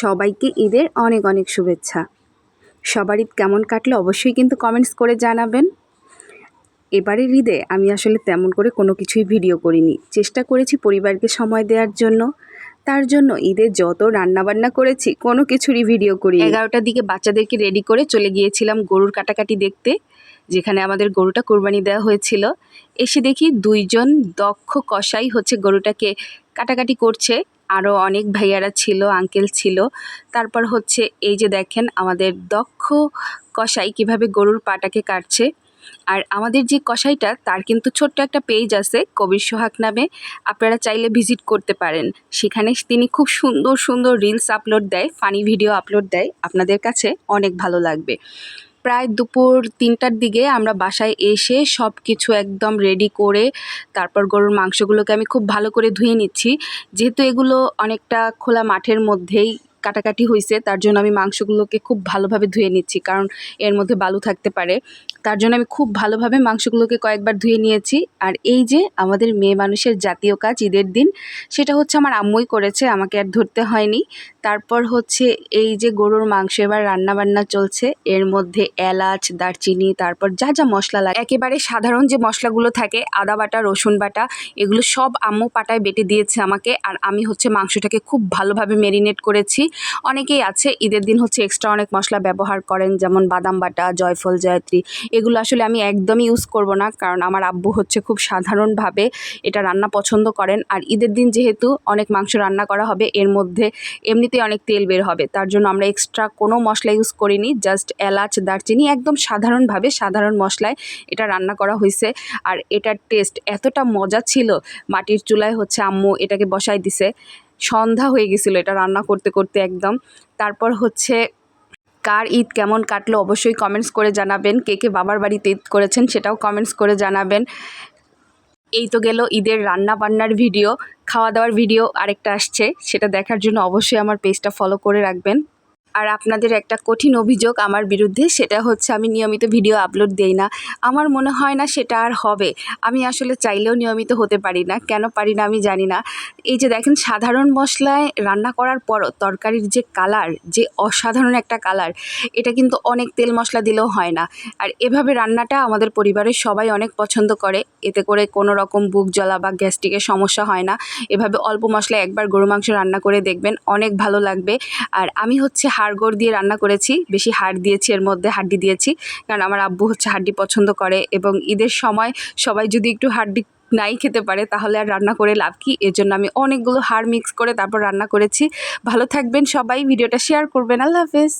সবাইকে ঈদের অনেক অনেক শুভেচ্ছা। সবার ঈদ কেমন কাটলো অবশ্যই কিন্তু কমেন্টস করে জানাবেন। এবারের ঈদে আমি আসলে তেমন করে কোনো কিছুই ভিডিও করিনি। চেষ্টা করেছি পরিবারকে সময় দেওয়ার জন্য। তার জন্য ঈদে যত রান্নাবান্না করেছি, কোনো কিছুরই ভিডিও করি এগারোটার দিকে বাচ্চাদেরকে রেডি করে চলে গিয়েছিলাম গরুর কাটাকাটি দেখতে, যেখানে আমাদের গরুটা কোরবানি দেওয়া হয়েছিল। এসে দেখি দুইজন দক্ষ কষাই হচ্ছে গরুটাকে কাটাকাটি করছে। আরও অনেক ভাইয়ারা ছিল আঙ্কেল ছিল। তারপর হচ্ছে এই যে দেখেন আমাদের দক্ষ কষাই কীভাবে গরুর পাটাকে কাটছে। আর আমাদের যে কষাইটা তার কিন্তু ছোট্ট একটা পেজ আছে, কবির সোহাগ নামে। আপনারা চাইলে ভিজিট করতে পারেন। সেখানে তিনি খুব সুন্দর সুন্দর রিলস আপলোড দেয় ফানি ভিডিও আপলোড দেয়। আপনাদের কাছে অনেক ভালো লাগবে। প্রায় দুপুর তিনটার দিকে আমরা বাসায় এসে সব কিছু একদম রেডি করে তারপর গরুর মাংসগুলোকে আমি খুব ভালো করে ধুয়ে নিচ্ছি। যেহেতু এগুলো অনেকটা খোলা মাঠের মধ্যেই কাটাকাটি হয়েছে তার জন্য আমি মাংসগুলোকে খুব ভালোভাবে ধুয়ে নিচ্ছি, কারণ এর মধ্যে বালু থাকতে পারে। তার জন্য আমি খুব ভালোভাবে মাংসগুলোকে কয়েকবার ধুয়ে নিয়েছি। আর এই যে আমাদের মেয়ে মানুষের জাতীয় কাজ ঈদের দিন, সেটা হচ্ছে আমার আম্মুই করেছে, আমাকে আর ধরতে হয়নি। তারপর হচ্ছে এই যে গরুর মাংস এবার রান্না বান্না চলছে, এর মধ্যে এলাচ, দারচিনি, তারপর যা যা মশলা লাগে। একেবারে সাধারণ যে মশলাগুলো থাকে, আদা বাটা, রসুন বাটা, এগুলো সব আম্মু পাটায় বেটে দিয়েছে আমাকে, আর আমি হচ্ছে মাংসটাকে খুব ভালোভাবে মেরিনেট করেছি। অনেকেই আছে, ঈদের দিন হচ্ছে এক্সট্রা অনেক মশলা ব্যবহার করেন, যেমন বাদাম বাটা, জয়ফল, জয়ত্রী। এগুলো আসলে আমি একদমই ইউজ করব না, কারণ আমার আব্বু হচ্ছে খুব সাধারণভাবে এটা রান্না পছন্দ করেন। আর ঈদের দিন যেহেতু অনেক মাংস রান্না করা হবে, এর মধ্যে এমনিতেই অনেক তেল বের হবে, তার জন্য আমরা এক্সট্রা কোনো মশলা ইউজ করিনি জাস্ট এলাচ, দারচিনি, একদম সাধারণভাবে সাধারণ মশলায় এটা রান্না করা হয়েছে আর এটার টেস্ট এতটা মজা ছিল, মাটির চুলায় হচ্ছে আম্মু এটাকে বসাই দিছে। সন্ধ্যা হয়ে গেছিল এটা রান্না করতে করতে একদম। তারপর হচ্ছে কার ঈদ কেমন কাটলো অবশ্যই কমেন্টস করে জানাবেন। কে কে বাবার বাড়িতে ঈদ করেছেন সেটাও কমেন্টস করে জানাবেন। এই তো গেল ঈদের রান্না বান্নার ভিডিও খাওয়া দাওয়ার ভিডিও আরেকটা আসছে, সেটা দেখার জন্য অবশ্যই আমার পেজটা ফলো করে রাখবেন। আর আপনাদের একটা কঠিন অভিযোগ আমার বিরুদ্ধে, সেটা হচ্ছে আমি নিয়মিত ভিডিও আপলোড দেই না। আমার মনে হয় না সেটা আর হবে। আমি আসলে চাইলেও নিয়মিত হতে পারি না। কেন পারি না আমি জানি না। এই যে দেখেন, সাধারণ মশলায় রান্না করার পরও তরকারির যে কালার, যে অসাধারণ একটা কালার, এটা কিন্তু অনেক তেল মশলা দিলেও হয় না। আর এভাবে রান্নাটা আমাদের পরিবারের সবাই অনেক পছন্দ করে। এতে করে কোনো রকম বুক জ্বলা বা গ্যাস্ট্রিকের সমস্যা হয় না। এভাবে অল্প মশলায় একবার গরু মাংস রান্না করে দেখবেন, অনেক ভালো লাগবে। আর আমি হচ্ছে হাড়গোড় দিয়ে রান্না করেছি, বেশি হাড় দিয়েছি, এর মধ্যে হাড্ডি দিয়েছি, কারণ আমার আব্বু হচ্ছে হাড্ডি পছন্দ করে এবং ঈদের সময় সবাই যদি একটু হাড্ডি নাই খেতে পারে তাহলে আর রান্না করে লাভ কি? এর জন্য আমি অনেকগুলো হাড় মিক্স করে তারপর রান্না করেছি। ভালো থাকবেন সবাই, ভিডিওটা শেয়ার করবেন। আল্লাহ হাফেজ।